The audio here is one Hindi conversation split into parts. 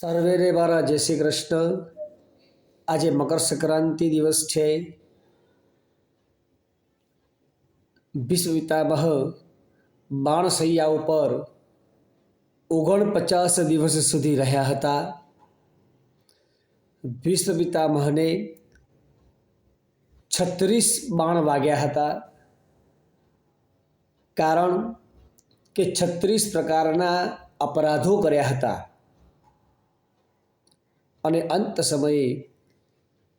સર્વેને મારા જય શ્રી કૃષ્ણ. આજે મકર સંક્રાંતિ દિવસ છે. વિશ્વ પિતામહ બાણસૈયા ઉપર ઓગણપચાસ દિવસ સુધી રહ્યા હતા. વિશ્વ પિતામહને છત્રીસ બાણ વાગ્યા હતા. કારણ કે છત્રીસ પ્રકારના અપરાધો કર્યા હતા. અને અંત સમયે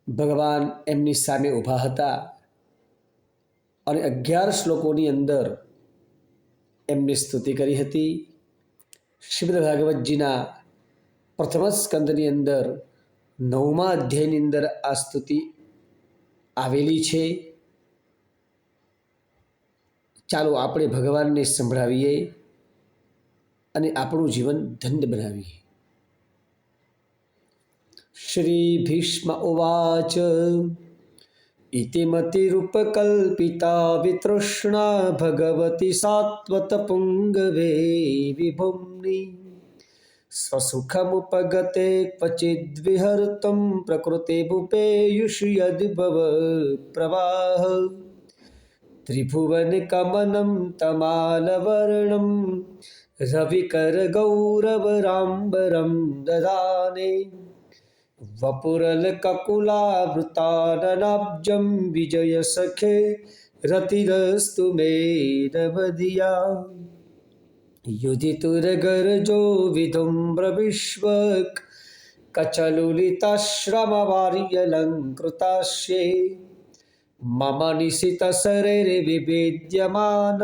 ભગવાન એમની સામે ઊભા હતા અને અગિયાર શ્લોકોની અંદર એમની સ્તુતિ કરી હતી. શ્રીમદ ભાગવતજીના પ્રથમ સ્કંદની અંદર નવમા અધ્યાયની અંદર આ સ્તુતિ આવેલી છે. ચાલો આપણે ભગવાનને સંભળાવીએ અને આપણું જીવન ધન્ય બનાવીએ. श्रीभीष्म उवाच। इतिमतिरुपकल्पिता वितृष्णा भगवति सात्वतपुङ्गवे विभुम्नि। स्वसुखमुपगते क्वचिद्विहर्तुं प्रकृतिभुपेयुषि यद्भव प्रवाह। त्रिभुवनकमनं तमालवर्णं रविकरगौरवराम्बरं ददाने। વપુરલ કકુલાવૃતાનનાબ્જમ વિજય સખે રતિરસ્તુ મે નવદિયા યુધિતુરગરજો વિધુમ્ર વિશ્વક કચલુલિતાશ્રમવાર્યલંકૃતાશ્યે મમ નિશિતસરેર્વિભેદ્યમાન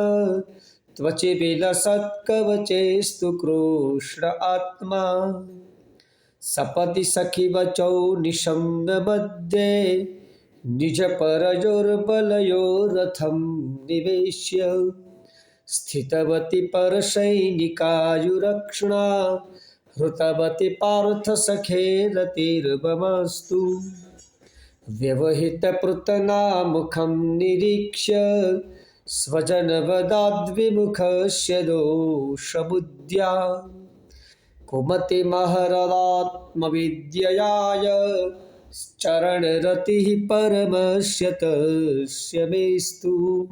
ત્વચિ વિલસત્કવચેસ્તુ કૃષ્ણ આત્મા आत्मा सपदि सखिवचौ निशम्य मध्ये निजपरयोर्बलयोरथं निवेश्य। स्थितवती परसैनिकायुरक्षणा हृतवती पार्थसखे रतिर्ममस्तु व्यवहितपृतनामुखं निरीक्ष्य। स्वजनवदाद्विमुखस्य दोषबुद्ध्या। कुमतिमहरदात्मविद्ययाय चरणरतिः परमस्य तस्य मेस्तु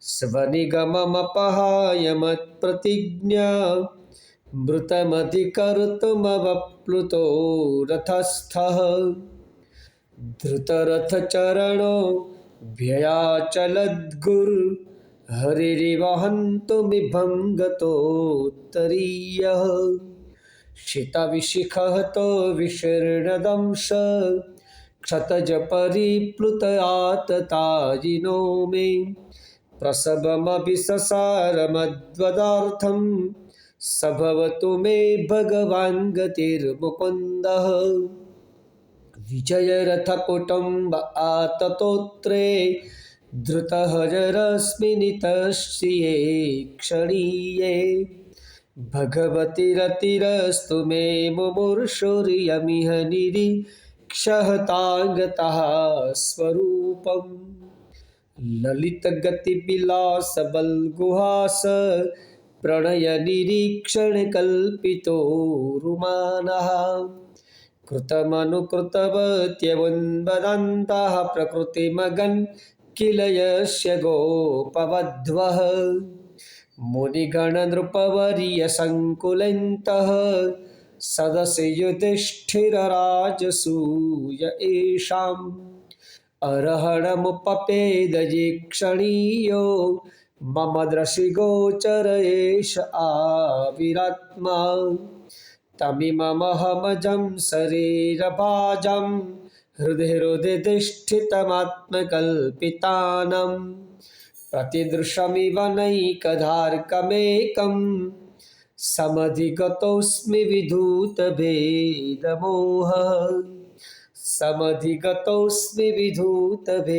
स्वनिगममपहाय मत्प्रतिज्ञा मृतमधिकर्तुमवप्लुतो रथस्थः। धृतरथचरणो व्ययाचलद्गुर्। हरिरिवहन्तुमिभङ्गतोत्तरीयः शितविशिखहतो विशीर्णदंश। क्षतजपरिप्लुतयाततायिनो मे प्रसवमपि ससारमद्वदार्थं स भवतु मे भगवान् गतिर्मुकुन्दः। विजयरथकुटुम्ब आततोत्रे। धृतहजरस्मिनितश्रिये क्षणीये। भगवति रतिरस्तु मे मुमुर्षुर्यमिह निरीक्षहतागतः स्वरूपम् ललितगतिविलासबल्गुहास प्रणयनिरीक्षणकल्पितो रुमानः कृतमनुकृतवत्यवन्वदन्तः प्रकृतिमगन् किल यस्य गोपवध्वः मुनिगणनृपवर्यसङ्कुलन्तः सदसि युधिष्ठिरराजसूय येषाम् अरहणमुपपेदजीक्षणीयो मम द्रशिगोचर एष आविरात्मा। तमिममहमजं शरीरभाजं हृदि हृदि तिष्ठितमात्मकल्पितानं प्रतिदृशमिव नैकधार्कमेकं समधिगतोऽस्मि विधूतभेदमोहः। समधिगतोऽस्मि विधूतभेदमोहः।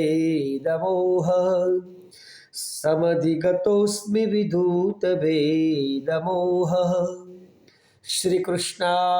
समधिगतोऽस्मि विधूतभेदमोहः। श्रीकृष्णार्पणमस्तु।